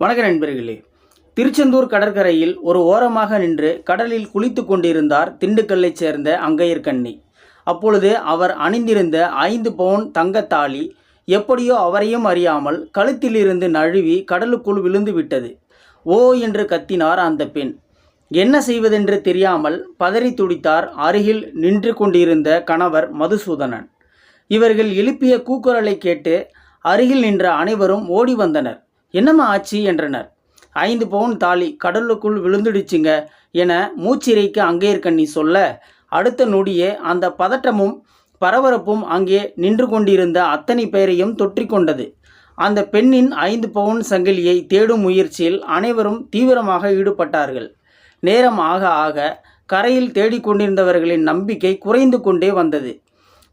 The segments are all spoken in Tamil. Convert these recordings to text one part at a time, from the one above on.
வணக்க நண்பர்களே. திருச்செந்தூர் கடற்கரையில் ஒரு ஓரமாக நின்று கடலில் குளித்து கொண்டிருந்தார் திண்டுக்கல்லைச் சேர்ந்த அங்கையர்கண்ணி அப்பொழுது அவர் அணிந்திருந்த ஐந்து பவுன் தங்கத்தாலி எப்படியோ அவரையும் அறியாமல் கழுத்திலிருந்து நழுவி கடலுக்குள் விழுந்து விட்டது. ஓ என்று கத்தினார் அந்த பெண். என்ன செய்வதென்று தெரியாமல் பதறி துடித்தார் அருகில் நின்று கொண்டிருந்த கணவர் மதுசூதனன். இவர்கள் எழுப்பிய கூக்குரலை கேட்டு அருகில் நின்ற அனைவரும் ஓடி வந்தனர். என்னம்மா ஆச்சு? என்றனர். ஐந்து பவுன் தாலி கடலுக்குள் விழுந்துடுச்சுங்க என மூச்சிறைக்கு அங்கேற்கண்ணி சொல்ல. அடுத்த நொடியே அந்த பதட்டமும் பரபரப்பும் அங்கே நின்று கொண்டிருந்த அத்தனை பேரையும் தொற்றிக்கொண்டது அந்த பெண்ணின் ஐந்து பவுன் சங்கிலியை தேடும் முயற்சியில் அனைவரும் தீவிரமாக ஈடுபட்டார்கள். நேரம் ஆக ஆக கரையில் தேடிக்கொண்டிருந்தவர்களின் நம்பிக்கை குறைந்து கொண்டே வந்தது.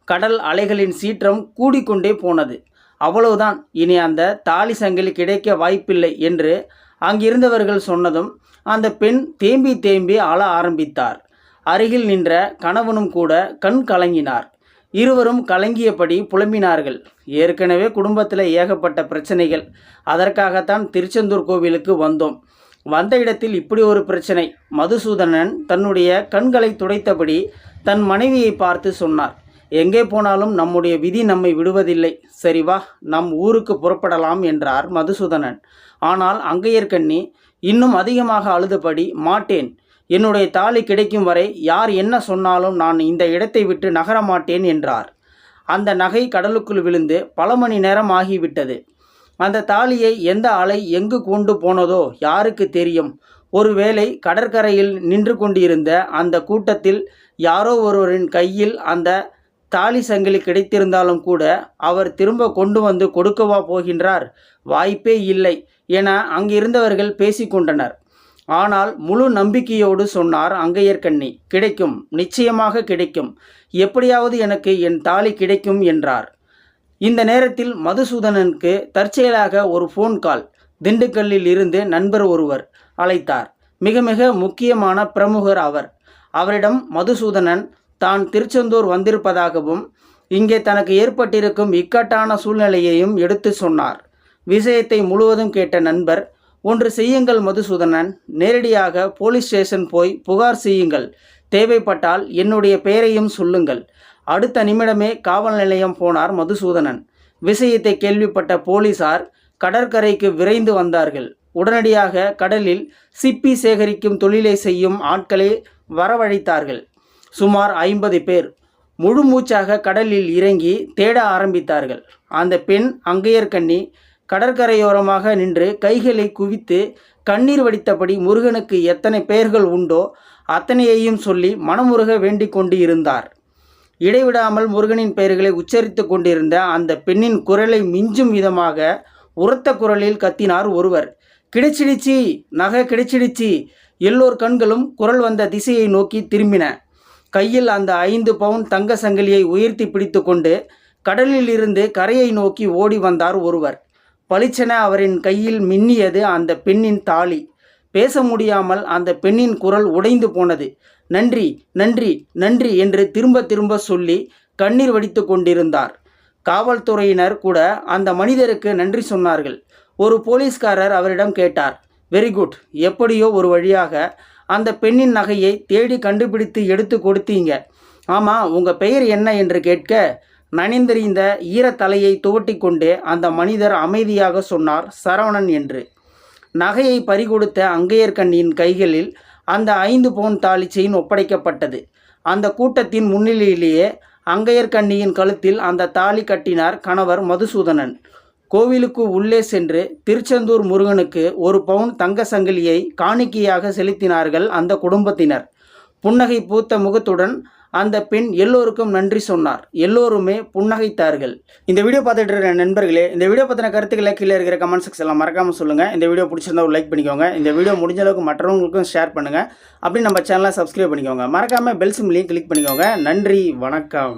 கடல் அலைகளின் சீற்றம் கூடிக்கொண்டே போனது. அவ்வளவுதான். இனி அந்த தாலி சங்கிலி கிடைக்க வாய்ப்பில்லை என்று அங்கிருந்தவர்கள் சொன்னதும் அந்த பெண் தேம்பி தேம்பி அழ ஆரம்பித்தார். அருகில் நின்ற கணவனும் கூட கண் கலங்கினார். இருவரும் கலங்கியபடி புலம்பினார்கள். ஏற்கனவே குடும்பத்தில் ஏகப்பட்ட பிரச்சனைகள். அதற்காகத்தான் திருச்செந்தூர் கோவிலுக்கு வந்தோம். வந்த இடத்தில் இப்படி ஒரு பிரச்சனை. மதுசூதனன் தன்னுடைய கண்களை துடைத்தபடி தன் மனைவியை பார்த்து சொன்னார். எங்கே போனாலும் நம்முடைய விதி நம்மை விடுவதில்லை. சரி வா நம் ஊருக்கு புறப்படலாம் என்றார் மதுசூதனன். ஆனால் அங்கையர்கண்ணி இன்னும் அதிகமாக அழுதபடி மாட்டேன். என்னுடைய தாலி கிடைக்கும் வரை யார் என்ன சொன்னாலும் நான் இந்த இடத்தை விட்டு நகர மாட்டேன் என்றார். அந்த நகை கடலுக்குள் விழுந்து பல மணி நேரம் ஆகிவிட்டது. அந்த தாலியை எந்த அலை எங்கு கொண்டு போனதோ யாருக்கு தெரியும். ஒருவேளை கடற்கரையில் நின்று கொண்டிருந்த அந்த கூட்டத்தில் யாரோ ஒருவரின் கையில் அந்த தாலி சங்கிலி கிடைத்திருந்தாலும் கூட அவர் திரும்ப கொண்டு வந்து கொடுக்கவா போகின்றார்? வாய்ப்பே இல்லை என அங்கிருந்தவர்கள் பேசிக்கொண்டனர். ஆனால் முழு நம்பிக்கையோடு சொன்னார் அங்கையர்கண்ணி கிடைக்கும் நிச்சயமாக கிடைக்கும். எப்படியாவது எனக்கு என் தாலி கிடைக்கும் என்றார். இந்த நேரத்தில் மதுசூதனனுக்கு தற்செயலாக ஒரு ஃபோன் கால் திண்டுக்கல்லில் இருந்து நண்பர் ஒருவர் அழைத்தார். மிக மிக முக்கியமான பிரமுகர் அவர். அவரிடம் மதுசூதனன் தான் திருச்செந்தூர் வந்திருப்பதாகவும் இங்கே தனக்கு ஏற்பட்டிருக்கும் இக்கட்டான சூழ்நிலையையும் எடுத்து சொன்னார். விஷயத்தை முழுவதும் கேட்ட நண்பர் ஒன்று செய்யுங்கள் மதுசூதனன் நேரடியாக போலீஸ் ஸ்டேஷன் போய் புகார் செய்யுங்கள். தேவைப்பட்டால் என்னுடைய பெயரையும் சொல்லுங்கள். அடுத்த நிமிடமே காவல் நிலையம் போனார் மதுசூதனன். விஷயத்தை கேள்விப்பட்ட போலீசார் கடற்கரைக்கு விரைந்து வந்தார்கள். உடனடியாக கடலில் சிப்பி சேகரிக்கும் தொழிலை செய்யும் ஆட்களை வரவழைத்தார்கள். சுமார் ஐம்பது பேர் முழு மூச்சாக கடலில் இறங்கி தேட ஆரம்பித்தார்கள். அந்த பெண் அங்கையர்கண்ணி கடற்கரையோரமாக நின்று கைகளை குவித்து கண்ணீர் வடித்தபடி முருகனுக்கு எத்தனை பெயர்கள் உண்டோ அத்தனையையும் சொல்லி மனமுருக வேண்டிக் கொண்டு இருந்தார் இடைவிடாமல் முருகனின் பெயர்களை உச்சரித்து கொண்டிருந்த அந்த பெண்ணின் குரலை மிஞ்சும் விதமாக உரத்த குரலில் கத்தினார் ஒருவர். கிடைச்சிடுச்சி நகை கிடைச்சிடுச்சி. எல்லோர் கண்களும் குரல் வந்த திசையை நோக்கி திரும்பின. கையில் அந்த ஐந்து பவுன் தங்க சங்கிலியை உயர்த்தி பிடித்து கொண்டு கடலில் இருந்து கரையை நோக்கி ஓடி வந்தார் ஒருவர். பளிச்சென அவரின் கையில் மின்னியது அந்த பெண்ணின் தாலி. பேச முடியாமல் அந்த பெண்ணின் குரல் உடைந்து போனது. நன்றி நன்றி நன்றி என்று திரும்ப திரும்ப சொல்லி கண்ணீர் வடித்து கொண்டிருந்தார். காவல்துறையினர் கூட அந்த மனிதருக்கு நன்றி சொன்னார்கள். ஒரு போலீஸ்காரர் அவரிடம் கேட்டார். Very good. எப்படியோ ஒரு வழியாக அந்த பெண்ணின் நகையை தேடி கண்டுபிடித்து எடுத்து கொடுத்தீங்க. ஆமாம் உங்கள் பெயர் என்ன என்று கேட்க நனிந்தறிந்த ஈரத்தலையை துவட்டி கொண்டே அந்த மனிதர் அமைதியாக சொன்னார் சரவணன் என்று. நகையை பறிகொடுத்த அங்கையர்கண்ணியின் கைகளில் அந்த ஐந்து பவுன் தாலி செயின் ஒப்படைக்கப்பட்டது. அந்த கூட்டத்தின் முன்னிலையிலேயே அங்கையர்கண்ணியின் கழுத்தில் அந்த தாலி கட்டினார் கணவர் மதுசூதனன். கோவிலுக்கு உள்ளே சென்று திருச்செந்தூர் முருகனுக்கு ஒரு பவுன் தங்க சங்கிலியை காணிக்கையாக செலுத்தினார்கள் அந்த குடும்பத்தினர். புன்னகை பூத்த முகத்துடன் அந்த பெண் எல்லோருக்கும் நன்றி சொன்னார். எல்லோருமே புன்னகைத்தார்கள். இந்த வீடியோ பார்த்துட்டு இருக்கிற நண்பர்களே இந்த வீடியோ பற்றின கருத்துக்களை கீழே இருக்கிற கமெண்ட் செக்ஸ் எல்லாம் மறக்காமல் சொல்லுங்கள் இந்த வீடியோ பிடிச்சிருந்தா ஒரு லைக் பண்ணிக்கோங்க. இந்த வீடியோ முடிஞ்ச அளவுக்கு மற்றவங்களுக்கும் ஷேர் பண்ணுங்கள் அப்படி நம்ம சேனலை சப்ஸ்கிரைப் பண்ணிக்கோங்க. மறக்காமல் பெல் சிம்லையும் கிளிக் பண்ணிக்கோங்க. நன்றி வணக்கம்.